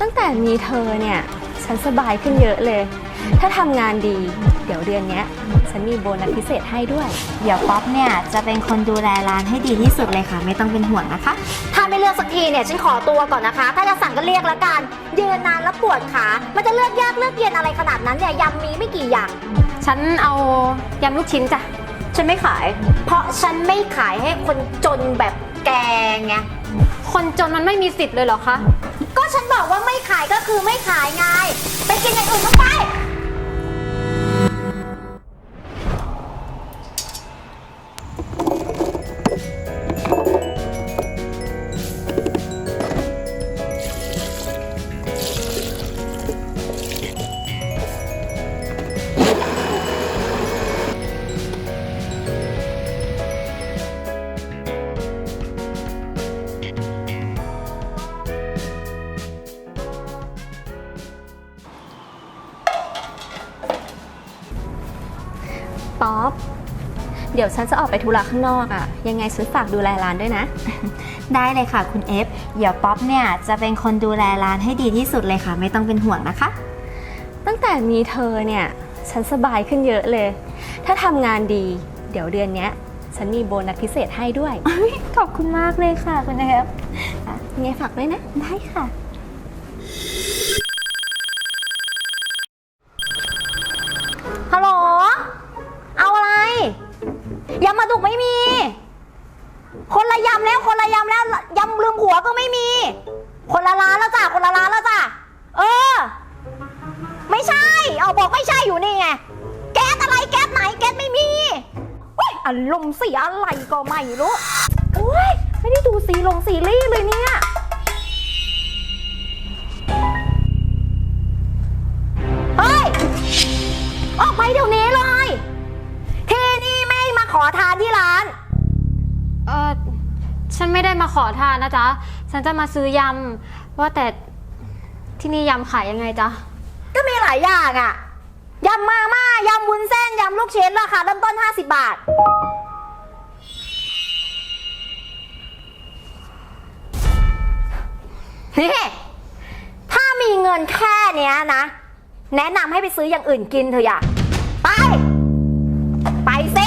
ตั้งแต่มีเธอเนี่ย ฉันสบายขึ้นเยอะเลย ถ้าทำงานดี เดี๋ยวเดือนเนี้ย ฉันมีโบนัสพิเศษให้ด้วย เดี๋ยวป๊อปเนี่ยจะเป็นคนดูแลร้านให้ดีที่สุดเลยค่ะ ไม่ต้องเป็นห่วงนะคะ ถ้าไม่เลือกสักทีเนี่ยฉันขอตัวก่อนนะคะ ถ้าจะสั่งก็เรียกแล้วกันยืนนานแล้วปวดขา มันจะเลือกยากเลือกเย็นอะไรขนาดนั้นเนี่ยยำมีไม่กี่อย่าง ฉันเอายำลูกชิ้นจ้ะ ฉันไม่ขาย เพราะฉันไม่ขายให้คนจนแบบแกไง คนจนมันไม่มีสิทธิ์เลยเหรอคะ ก็ฉันบอกว่าไม่ขายก็คือไม่ขายไง ไปกินอย่างอื่นต้องไป เดี๋ยวฉันจะออกไปธุระข้างนอกอะ่ะยังไงฉันฝากดูแลร้านด้วยนะ ได้เลยค่ะคุณเอฟเดี๋ยวป๊อปเนี่ยจะเป็นคนดูแลร้านให้ดีที่สุดเลยค่ะ ไม่ต้องเป็นห่วงนะคะ ตั้งแต่มีเธอเนี่ยฉันสบายขึ้นเยอะเลย ถ้าทำงานดี เดี๋ยวเดือนเนี้ย ฉันมีโบนัสพิเศษให้ด้วย ขอบคุณมากเลยค่ะคุณเอฟยังไงฝากด้วยนะ ได้ค่ะ อารมณ์เสียอะไรก็ไม่รู้โอ้ยไม่ได้ดูสีลงสีรี่เลยเนี่ย เฮ้ย ออกไปเดี๋ยวนี้เลย ที่นี่ไม่มาขอทานที่ร้าน เออฉันไม่ได้มาขอทานนะจ๊ะ ฉันจะมาซื้อยำ ว่าแต่ที่นี่ยำขายยังไงจ๊ะ ก็มีหลายอย่างอะยำมาม่ายำวุ้นเส้นยำลู กชิ้นราคาเริ่มต้น 50 บาท นี่ถ้ามีเงินแค่เนี้ยนะ แนะนำให้ไปซื้ออย่างอื่นกินเถอะอย่าไป ไปสิ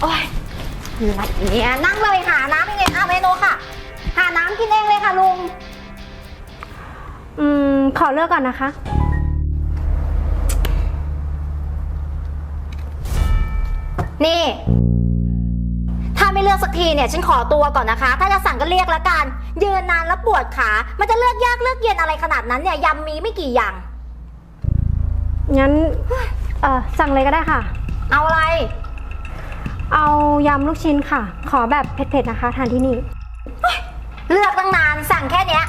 โอ้ยอะไรเนี่ยนั่งเลยหาน้ำยังไงอะเมนูค่ะ หาน้ำกินเองเลยค่ะลุง อืม ขอเลือกก่อนนะคะ นี่ ถ้าไม่เลือกสักทีเนี่ยฉันขอตัวก่อนนะคะ ถ้าจะสั่งก็เรียกแล้วกัน ยืนนานแล้วปวดขา มันจะเลือกยากเลือกเย็นอะไรขนาดนั้นเนี่ยยำมีไม่กี่อย่าง งั้น เออสั่งเลยก็ได้ค่ะ เอาอะไร เอายำลูกชิ้นค่ะ ขอแบบเผ็ดๆนะคะ ทานที่นี่ เลือกตั้งนานสั่งแค่เนี้ย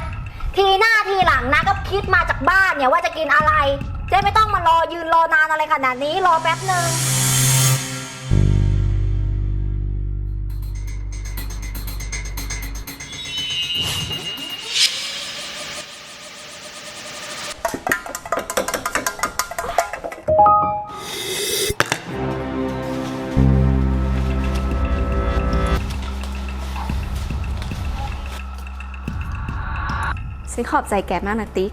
ทีหน้าทีหลังนะก็คิดมาจากบ้านเนี่ยว่าจะกินอะไรจะไม่ต้องมารอยืนรอนานอะไรขนาดนี้รอแป๊บหนึ่ง ฉันขอบใจแกมากนะติ๊ก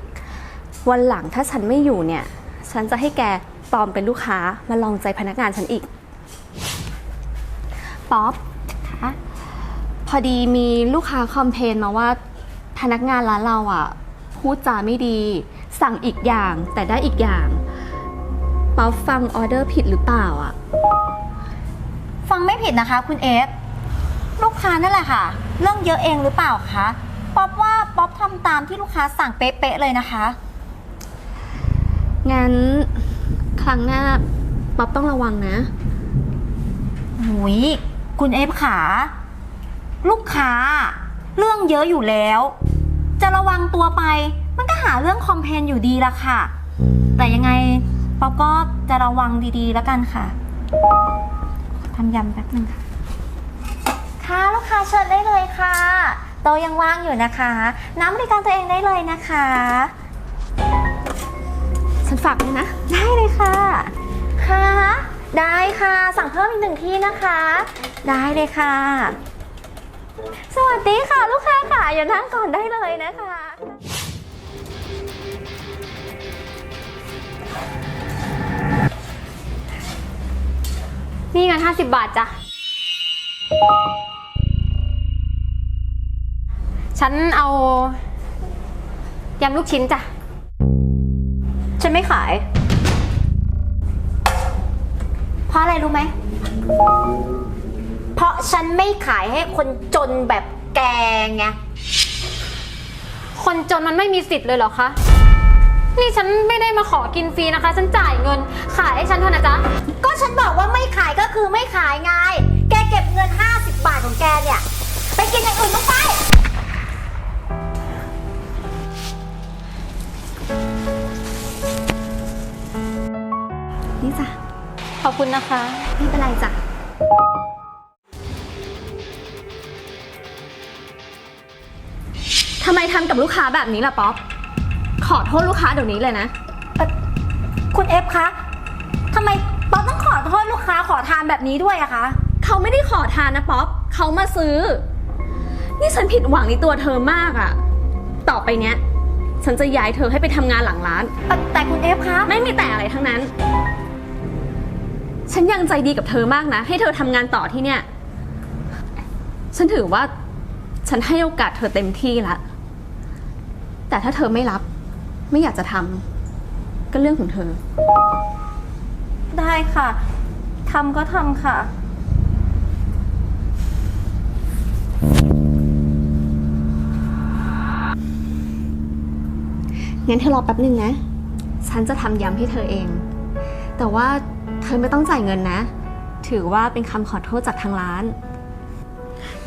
วันหลังถ้าฉันไม่อยู่เนี่ย ฉันจะให้แกปลอมเป็นลูกค้ามาลองใจพนักงานฉันอีก ป๊อปคะพอดีมีลูกค้าคอมเพลนมาว่าพนักงานร้านเราอะ พูดจาไม่ดี สั่งอีกอย่างแต่ได้อีกอย่าง ป๊อปฟังออเดอร์ผิดหรือเปล่าอะ ฟังไม่ผิดนะคะ คุณเอฟ ลูกค้านั่นแหละค่ะ เรื่องเยอะเองหรือเปล่าคะ ป๊อปว่า ป๊อปทำตามที่ลูกค้าสั่งเป๊ะๆเลยนะคะ งั้นครั้งหน้าป๊อปต้องระวังนะ หุยคุณเอฟขา ลูกค้า เรื่องเยอะอยู่แล้ว จะระวังตัวไป มันก็หาเรื่องคอมเพลนอยู่ดีละค่ะ แต่ยังไงป๊อปก็จะระวังดีๆแล้วกันค่ะทำยำแป๊บนึงค่ะ ค่ะลูกค้าเชิญได้เลยค่ะโตะยังว่างอยู่นะคะ น้ำบริการตัวเองได้เลยนะคะ ฉันฝากด้วยนะ ได้เลยค่ะ ค่ะ ได้ค่ะ สั่งเพิ่มอีกหนึ่งที่นะคะ ได้เลยค่ะ สวัสดีค่ะ ลูกค้าค่ะ อย่านั่งก่อนได้เลยนะคะ นี่เงิน50 บาทจ้ะ ฉันเอายำลูกชิ้นจ้ะ ฉันไม่ขาย เพราะอะไรรู้ไหม เพราะฉันไม่ขายให้คนจนแบบแกไง คนจนมันไม่มีสิทธิ์เลยเหรอคะ นี่ฉันไม่ได้มาขอกินฟรีนะคะ ฉันจ่ายเงิน ขายให้ฉันเถอะนะจ๊ะ ก็ฉันบอกว่าไม่ขายก็คือไม่ขายไง แกเก็บเงิน 50 บาทของแกเนี่ย ไปกินอย่างอื่นต้องไป นี่จ้ะขอบคุณนะคะ ไม่เป็นไรจ้ะ ทำไมทำกับลูกค้าแบบนี้ล่ะป๊อป ขอโทษลูกค้าเดี๋ยวนี้เลยนะ คุณเอฟคะทำไมป๊อปต้องขอโทษลูกค้าขอทานแบบนี้ด้วยอะคะ เขาไม่ได้ขอทานนะป๊อป เขามาซื้อ นี่ฉันผิดหวังในตัวเธอมากอะต่อไปเนี้ย ฉันจะย้ายเธอให้ไปทำงานหลังร้านเอ่อแต่คุณเอฟคะ ไม่มีแต่อะไรทั้งนั้น ฉันยังใจดีกับเธอมากนะ ให้เธอทำงานต่อที่เนี่ย ฉันถือว่า ฉันให้โอกาสเธอเต็มที่ละ แต่ถ้าเธอไม่รับ ไม่อยากจะทำก็เรื่องของเธอ ได้ค่ะทำก็ทำค่ะ งั้นเธอรอแป๊บหนึ่งนะ ฉันจะทำย้ำให้เธอเอง แต่ว่า เธอไม่ต้องจ่ายเงินนะ ถือว่าเป็นคำขอโทษจากทางร้าน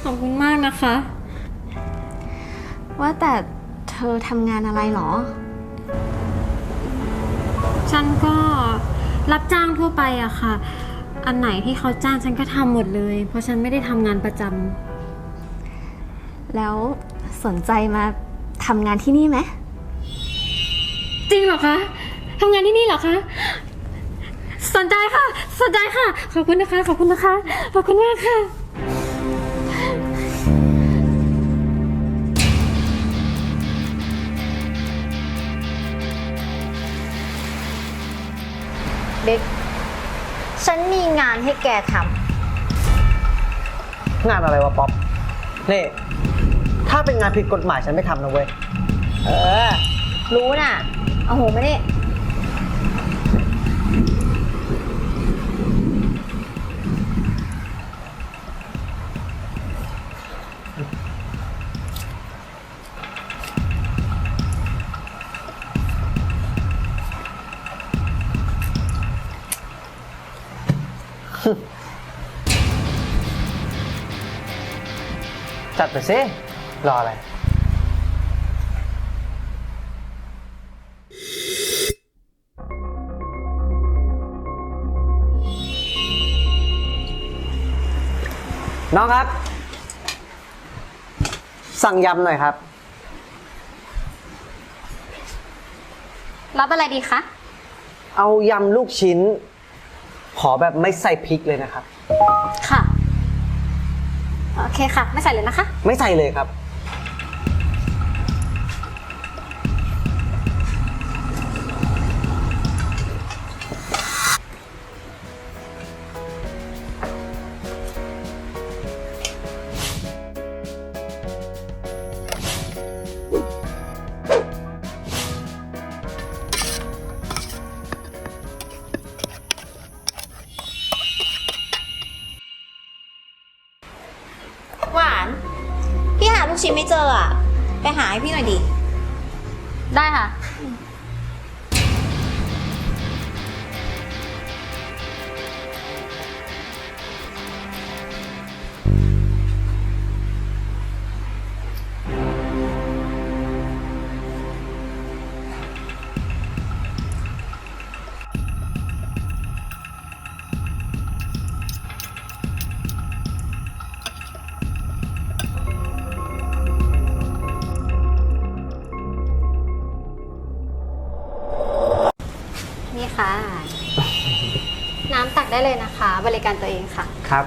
ขอบคุณมากนะคะ ว่าแต่เธอทำงานอะไรหรอ ฉันก็รับจ้างทั่วไปอะค่ะ อันไหนที่เขาจ้างฉันก็ทำหมดเลย เพราะฉันไม่ได้ทำงานประจำ แล้วสนใจมาทำงานที่นี่ไหม จริงเหรอคะทำงานที่นี่เหรอคะ สนใจค่ะ สนใจค่ะ ขอบคุณนะคะ ขอบคุณนะคะ ขอบคุณมากค่ะเด็กฉันมีงานให้แกทงานอะไรวะป๊อป นี่ ถ้าเป็นงานผิดกฎหมายฉันไม่ทำนะเว้ยำ เออ รู้น่ะ เอาหูมานี่ จัดไปสิ รออะไร น้องครับ สั่งยำหน่อยครับ รับอะไรดีคะ เอายำลูกชิ้น ขอแบบไม่ใส่พริกเลยนะครับ ค่ะ โอเคค่ะ ไม่ใส่เลยนะคะ ไม่ใส่เลยครับ ชิ้นไม่เจออะ ไปหาให้พี่หน่อยดิ ได้ค่ะ บริการตัวเองค่ะ ครับ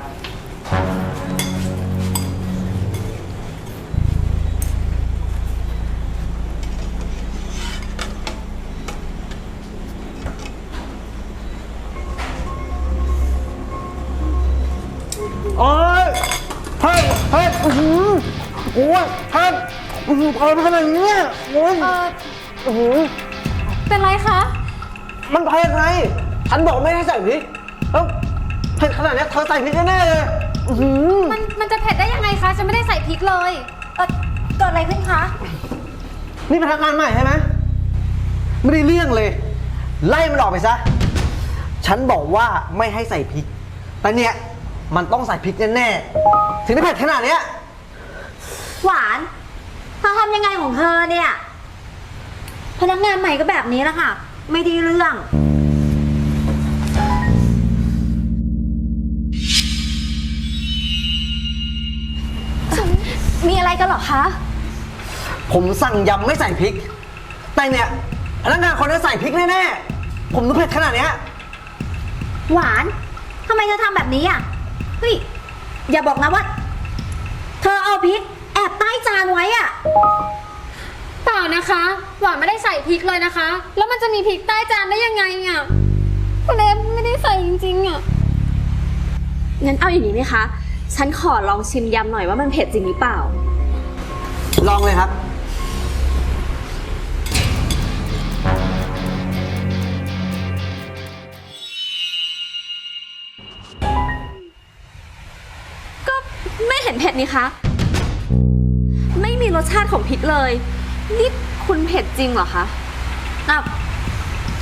โอ้ยเฮ้ยเฮ้ยอื้อหือโอ้ยเฮ้ยอื้อหือพอขนาดนี้เนี่ยโอ้ยเอออื้อหือเป็นไรคะ มันเผ็ดไงฉันบอกไม่ให้ใส่พริกแล้วเผ็ดขนาดเนี้ยเธอใส่พริกแน่ๆเลยอื้อหือมันมันจะเผ็ดได้ยังไงคะฉันไม่ได้ใส่พริกเลย เออเกิดอะไรขึ้นคะ นี่พนักงานใหม่ใช่ไหมไม่ได้เรื่องเลย ไล่มันออกไปซะ ฉันบอกว่าไม่ให้ใส่พริก แต่เนี่ยมันต้องใส่พริกแน่ๆ ถึงได้เผ็ดขนาดเนี้ย หวานเธอทำยังไงของเธอเนี่ย พนักงานใหม่ก็แบบนี้แหละค่ะ ไม่ได้เรื่อง กันเหรอคะ ผมสั่งยำไม่ใส่พริก แต่เนี่ยพนักงานคนนี้ใส่พริกแน่ๆ ผมต้องเผ็ดขนาดเนี้ย หวานทำไมเธอทำแบบนี้อะ เฮ้ย อย่าบอกนะว่า เธอเอาพริก แอบใต้จานไว้อะ เปล่านะคะ หวานไม่ได้ใส่พริกเลยนะคะ แล้วมันจะมีพริกใต้จานได้ยังไงอะคุณเอฟไม่ได้ใส่จริงๆอะ งั้นเอาอย่างนี้ไหมคะ ฉันขอลองชิมยำหน่อยว่ามันเผ็ดจริงหรือเปล่า ลองเลยครับ ก็ไม่เห็นเผ็ดนี่คะ ไม่มีรสชาติของพริกเลย นี่คุณเผ็ดจริงเหรอคะอ้าว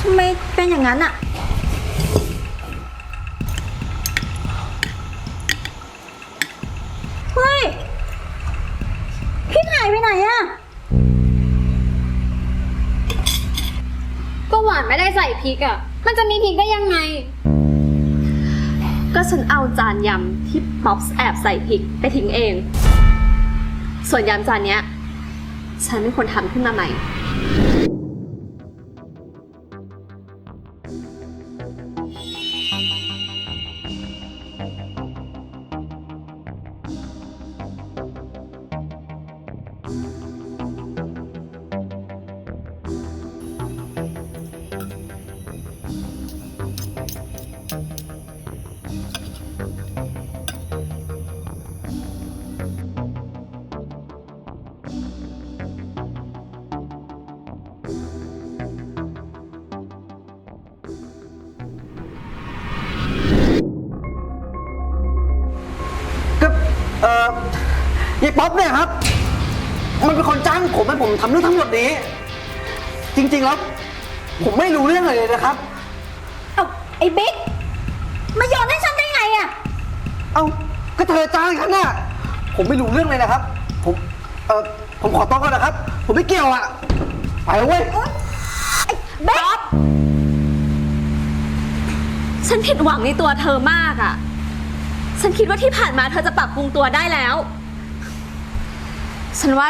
ทำไมเป็นอย่างนั้นอะ พริกอะ มันจะมีพริกได้ยังไง ก็ฉันเอาจานยำที่ป๊อปส์แอบใส่พริกไปทิ้งเอง ส่วนยำจานเนี้ย ฉันเป็นคนทำขึ้นมาใหม่ ป๊อปเนี่ยครับ มันเป็นคนจ้างผมให้ผมทำเรื่องทั้งหมดนี้ จริงๆแล้วผมไม่รู้เรื่องอะไรเลยนะครับ เอาไอ้บิ๊กมาโยนให้ฉันได้ไงอะเอ้าก็เธอจ้างฉันน่ะผมไม่รู้เรื่องเลยนะครับ ผมเอ่อผมขอโต๊ะก่อนนะครับ ผมไม่เกี่ยวอะ ไปแล้วเว้ยเบ๊กฉันผิดหวังในตัวเธอมากอะ่ะฉันคิดว่าที่ผ่านมาเธอจะปรับปรุงตัวได้แล้ว ฉันว่า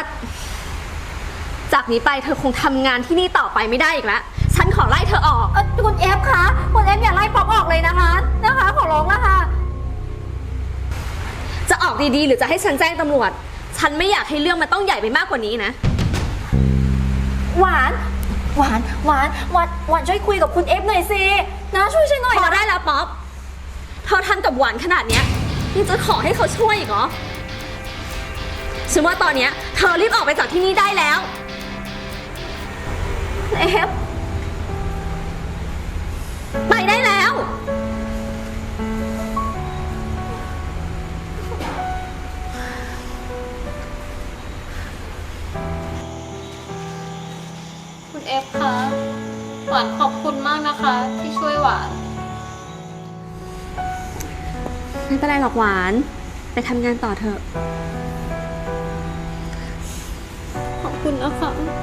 จากนี้ไปเธอคงทำงานที่นี่ต่อไปไม่ได้อีกแล้ว ฉันขอไล่เธอออก เอ่อคุณเอฟคะคุณเอฟอย่าไล่ป๊อปออกเลยนะคะ นะคะขอร้องนะคะ จะออกดีๆ หรือจะให้ฉันแจ้งตำรวจ ฉันไม่อยากให้เรื่องมันต้องใหญ่ไปมากกว่านี้นะ หวาน หวาน หวาน หวาน หวานช่วยคุยกับคุณเอฟหน่อยสิ นะช่วยฉันหน่อยพอนะได้แล้วป๊อป เธอทำกับหวานขนาดเนี้ยยังจะขอให้เขาช่วยอีกเหรอ ฉันว่าตอนเนี้ยเธอรีบออกไปจากที่นี่ได้แล้ว เอฟ ไปได้แล้ว คุณเอฟคะหวานขอบคุณมากนะคะ ที่ช่วยหวาน ไม่เป็นไรหรอกหวาน ไปทำงานต่อเถอะ 很